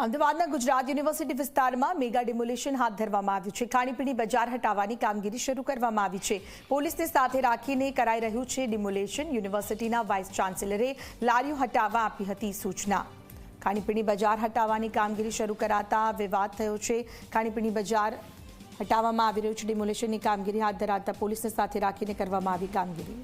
અમદાવાદના ગુજરાત યુનિવર્સિટી વિસ્તારમાં mega demolition હાથ ધરવામાં આવ્યું છે. ખાણીપીણી બજાર હટાવવાની કામગીરી શરૂ કરવામાં આવી છે. પોલીસને સાથે રાખીને કરાઈ રહ્યું છે ડિમોલેશન. યુનિવર્સિટીના વાઇસ ચાન્સેલરે લારીઓ હટાવવા આપી હતી સૂચના. ખાણીપીણી બજાર હટાવવાની કામગીરી શરૂ કરાતા વિવાદ થયો છે. ખાણીપીણી બજાર હટાવવામાં આવી રહ્યું છે ડિમોલેશનની કામગીરી હાથ ધરાતા પોલીસને સાથે રાખીને કરવામાં આવી કામગીરી.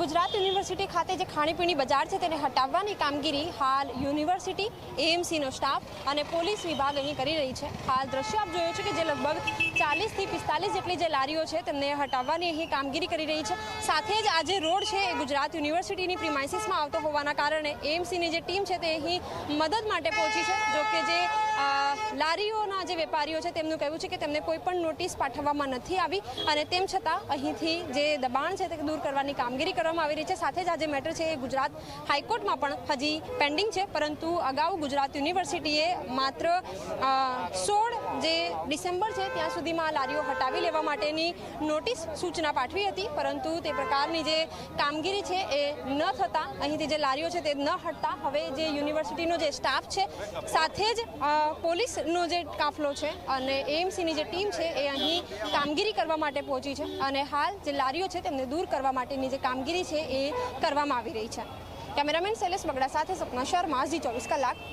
ગુજરાત યુનિવર્સિટી ખાતે જે ખાણીપીણી બજાર છે તેને હટાવવાની કામગીરી હાલ યુનિવર્સિટી એએમસીનો સ્ટાફ અને પોલીસ વિભાગ અહીં કરી રહી છે. હાલ દ્રશ્ય આપ જોયો છે કે જે લગભગ ચાલીસથી પિસ્તાલીસ જેટલી જે લારીઓ છે તેમને હટાવવાની અહીં કામગીરી કરી રહી છે. સાથે જ આ જે રોડ છે એ ગુજરાત યુનિવર્સિટીની પ્રિમાઇસીસમાં આવતો હોવાના કારણે એએમસીની જે ટીમ છે તે અહીં મદદ માટે પહોંચી છે. જો કે જે લારીઓના જે વેપારીઓ છે તેમનું કહેવું છે કે તેમને કોઈ પણ નોટિસ પાઠવવામાં નથી આવી અને તેમ છતાં અહીંથી જે દબાણ છે તે દૂર કરવાની કામગીરી કરવામાં આવી રહી છે. સાથે જ આ જે મેટર છે એ ગુજરાત હાઈકોર્ટમાં પણ હજી પેન્ડિંગ છે પરંતુ અગાઉ ગુજરાત યુનિવર્સિટીએ માત્ર સોળ જે ડિસેમ્બર છે ત્યાં સુધીમાં આ લારીઓ હટાવી લેવા માટેની નોટિસ સૂચના પાઠવી હતી પરંતુ તે પ્રકારની જે કામગીરી છે એ ન થતાં અહીંથી જે લારીઓ છે તે ન હટતા. હવે જે યુનિવર્સિટીનો જે સ્ટાફ છે સાથે જ અ, પોલીસનો જે કાફલો છે અને એએમસીની જે ટીમ છે એ અહીં કામગીરી કરવા માટે પહોંચી છે અને હાલ જે લારીઓ છે તેમને દૂર કરવા માટેની જે કામગીરી છે એ કરવામાં આવી રહી છે. કેમેરામેન શૈલેષ બગડા સાથે સપના શર્મા ઝી ચોવીસ કલાક.